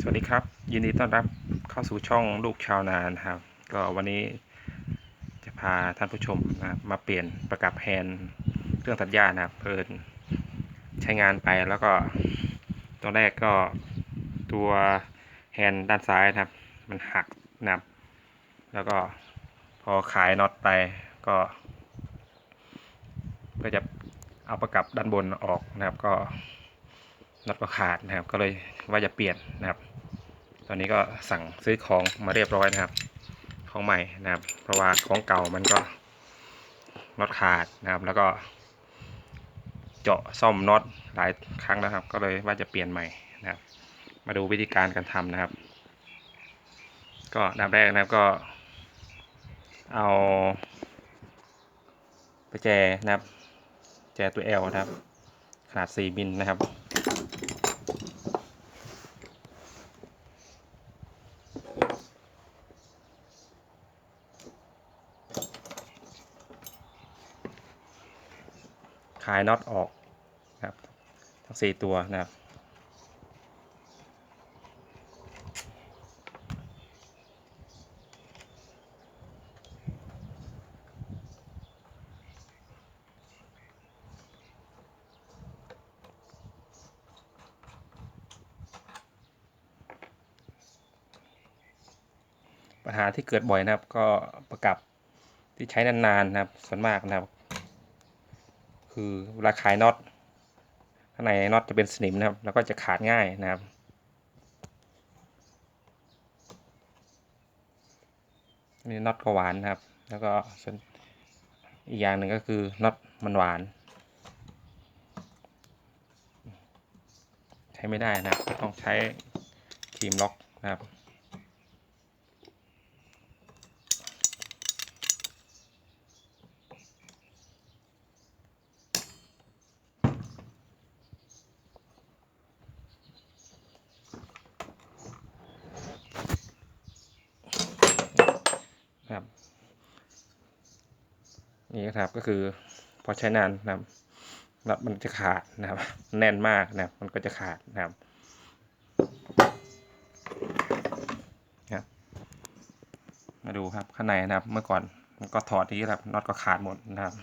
สวัสดีครับ ยินดีต้อนรับเข้าสู่ช่องลูกชาวนานครับ ก็วันนี้จะพาท่านผู้ชมนะมาเปลี่ยนประกับแฮนเครื่องตัดหญ้านะครับเพลินใช้งานไปแล้วก็ตอนแรกก็ตัวแฮนด์ด้านซ้ายนะครับ มันหักนะครับ แล้วก็พอขายน็อตไปก็ ก็จะเอาประกับด้านบนออกนะครับก็ น็อตก็ขาดนะครับ ก็เลยว่าจะเปลี่ยนนะครับ ตอนนี้ก็สั่งซื้อของมาเรียบร้อยนะครับ ของใหม่นะครับ เพราะว่าของเก่ามันก็น็อตขาดนะครับ แล้วก็ เจาะซ่อมน็อตหลายครั้งแล้วครับ ก็เลยว่าจะเปลี่ยนใหม่นะครับ มาดูวิธีการการทำนะครับ ก็ดับแรกนะครับก็เอาไปแจนะครับ แจตัว L นะครับ ขนาด 4 มิลนะครับ ลายน็อตออกนะครับทั้ง4ตัวนะครับปัญหาที่เกิดบ่อยนะครับ ก็ประกับที่ใช้นานๆนะครับส่วนมากนะครับ คือเวลาคลายน็อตข้างในน็อตจะเป็นสนิมนะครับ แล้วก็จะขาดง่ายนะครับนี่น็อตก็หวานนะครับ แล้วก็อีกอย่างหนึ่งก็คือน็อตมันหวาน ใช้ไม่ได้นะครับต้องใช้ครีมล็อกนะครับ นี่นะครับก็คือพอใช้นานนะครับน็อตมันจะขาดนะครับ แน่นมากนะครับมันก็จะขาดนะครับนะครับ มาดูครับข้างในนะครับ เมื่อก่อนมันก็ถอดนี้ครับน็อตก็ขาดหมดนะครับ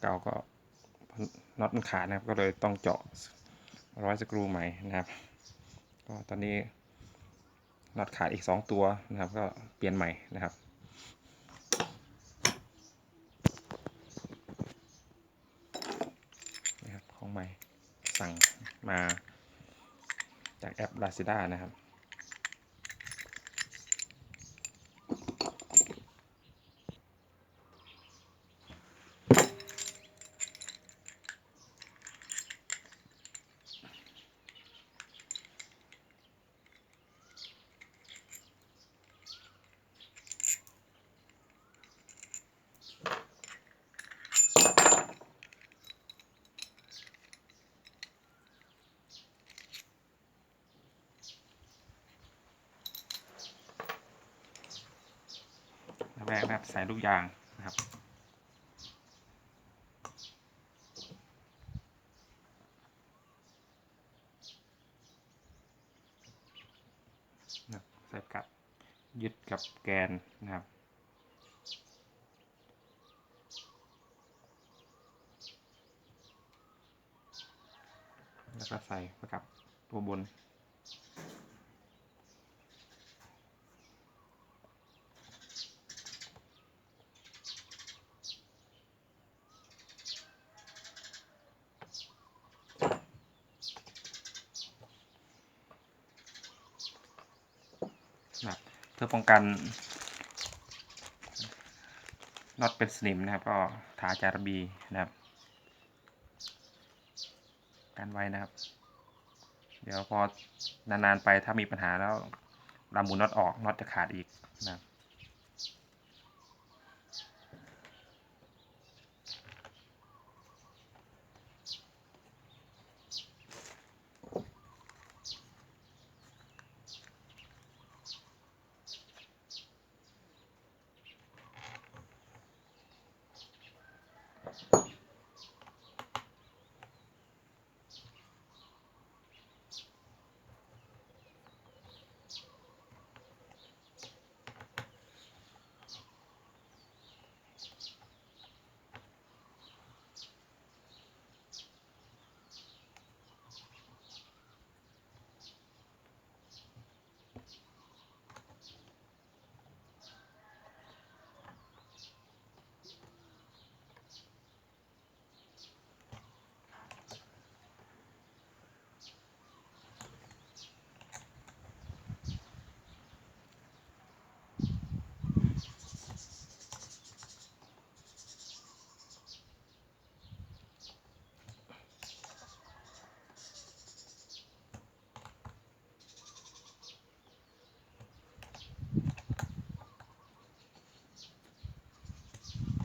เก่าก็น็อตมันขาดนะครับ ก็เลยต้องเจาะร้อยสกรูใหม่นะครับ ก็ตอนนี้น็อตขาดอีก 2 ตัวนะครับ ก็เปลี่ยนใหม่นะครับนะครับของใหม่สั่งมาจากแอปลาซิด้านะครับ แล้วแรกนะครับใส่ลูกยางนะครับนะครับ ใส่กับยึดกับแกนนะครับแล้วก็ใส่ประกับตัวบน นะครับเพื่อป้องกันน็อตเป็นสนิมนะครับ ก็ทาจารบีนะครับกันไว้นะครับ เดี๋ยวพอนานๆไปถ้ามีปัญหาแล้วลำหมุนน็อตออกน็อตจะขาดอีกนะครับ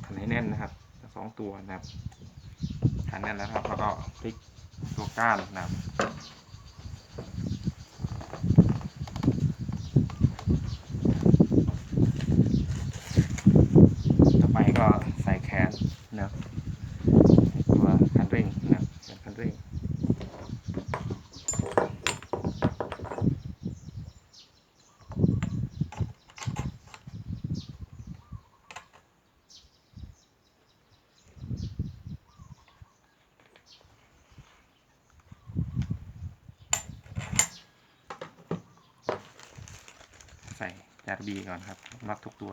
ขัน ให้แน่นนะครับสองตัวนะครับหันแน่นแล้วครับแล้วก็พลิกตัวก้านนะครับต่อไปก็ใส่แขนนะครับตัวคันเร่งนะครับเป็นคันเร่ง ใบีก่อนครับน็อตทุกตัว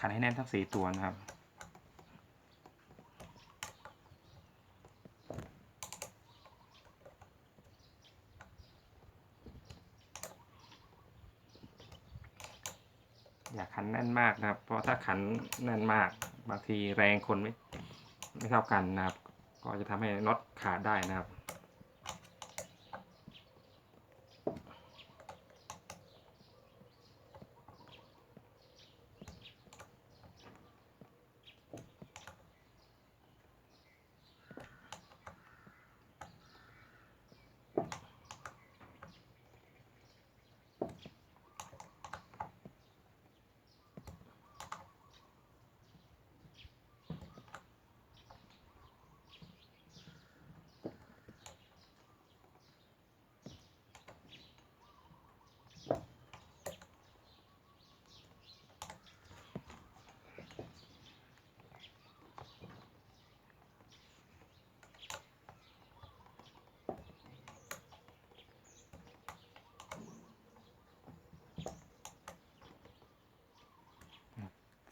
ขันให้แน่นทั้งสี่ตัวนะครับ อย่าขันแน่นมากนะครับ เพราะถ้าขันแน่นมากบางทีแรงคนไม่ไม่เท่ากันนะครับ ก็จะทำให้น็อตขาดได้นะครับ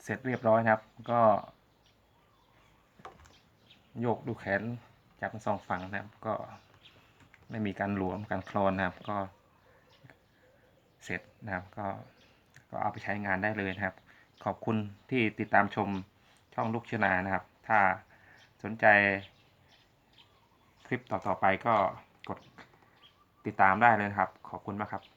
เสร็จเรียบร้อยนะครับ ก็โยกดูแขนจับทั้งสองฝั่งนะครับ ก็ไม่มีการหลวมการคลอนนะครับ ก็ เสร็จนะครับก็ก็เอาไปใช้งานได้เลยนะครับ ขอบคุณที่ติดตามชมช่องลูกชนานะครับ ถ้าสนใจคลิปต่อๆไปก็กดติดตามได้เลยครับ ขอบคุณมากครับ